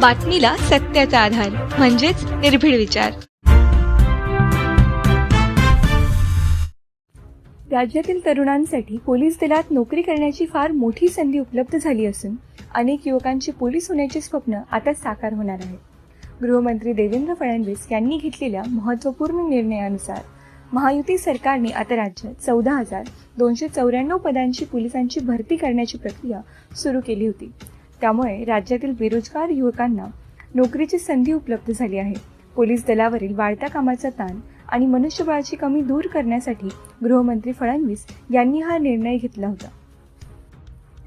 बातमीला सत्याचा आधार म्हणजेच निर्भीड विचार. राज्यातील तरुणांसाठी पोलीस दलात नोकरी करण्याची फार मोठी संधी उपलब्ध झाली असून अनेक युवकांची पोलीस होण्याचे स्वप्न आता साकार होणार आहे. गृहमंत्री देवेंद्र फडणवीस यांनी घेतलेल्या महत्त्वपूर्ण निर्णयानुसार महायुती सरकारने आता राज्यात चौदा हजार दोनशे चौऱ्याण्णव पदांची पोलिसांची भरती करण्याची प्रक्रिया सुरू केली होती. त्यामुळे राज्यातील बेरोजगार युवकांना नोकरीची संधी उपलब्ध झाली आहे. पोलीस दलावरील वाढत्या कामाचा ताण आणि मनुष्यबळाची कमी दूर करण्यासाठी गृहमंत्री फडणवीस यांनी हा निर्णय घेतला होता.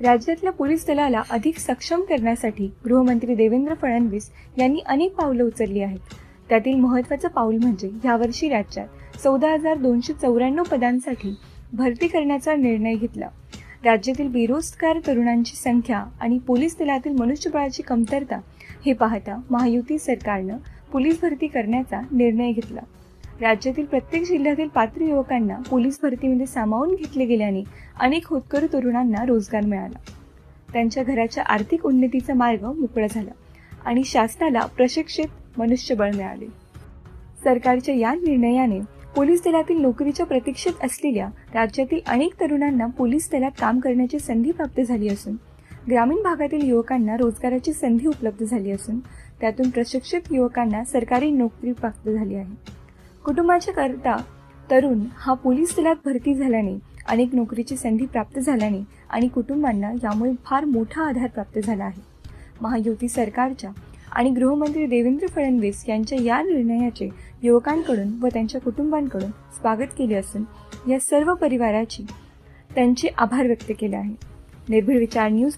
राज्यातल्या पोलीस दलाला अधिक सक्षम करण्यासाठी गृहमंत्री देवेंद्र फडणवीस यांनी अनेक पावलं उचलली आहेत. त्यातील महत्त्वाचं पाऊल म्हणजे यावर्षी राज्यात चौदा हजार दोनशे चौऱ्याण्णव पदांसाठी भरती करण्याचा निर्णय घेतला. राज्यातील बेरोजगार तरुणांची संख्या आणि पोलीस दलातील मनुष्यबळाची कमतरता हे पाहता महायुती सरकारनं पोलीस भरती करण्याचा निर्णय घेतला. राज्यातील प्रत्येक जिल्ह्यातील पात्र युवकांना पोलीस भरतीमध्ये सामावून घेतले गेल्याने अनेक होतकरू तरुणांना रोजगार मिळाला. त्यांच्या घराच्या आर्थिक उन्नतीचा मार्ग मोकळा झाला आणि शासनाला प्रशिक्षित मनुष्यबळ मिळाले. सरकारच्या या निर्णयाने पोलीस दलातील नोकरीच्या प्रतीक्षेत असलेल्या राज्यातील अनेक तरुणांना पोलीस दलात काम करण्याची संधी प्राप्त झाली असून ग्रामीण भागातील युवकांना रोजगाराची संधी उपलब्ध झाली असून त्यातून प्रशिक्षित युवकांना सरकारी नोकरी प्राप्त झाली आहे. कुटुंबाच्या करता तरुण हा पोलीस दलात भरती झाल्याने अनेक नोकरीची संधी प्राप्त झाल्याने आणि कुटुंबांना यामुळे फार मोठा आधार प्राप्त झाला आहे. महायुती सरकारच्या आणि गृहमंत्री देवेंद्र फडणवीस यांच्या या निर्णयाचे युवकांकडून व त्यांच्या कुटुंबांकडून स्वागत केले असून या सर्व परिवाराची त्यांचे आभार व्यक्त केले आहे. निर्भीड विचार न्यूज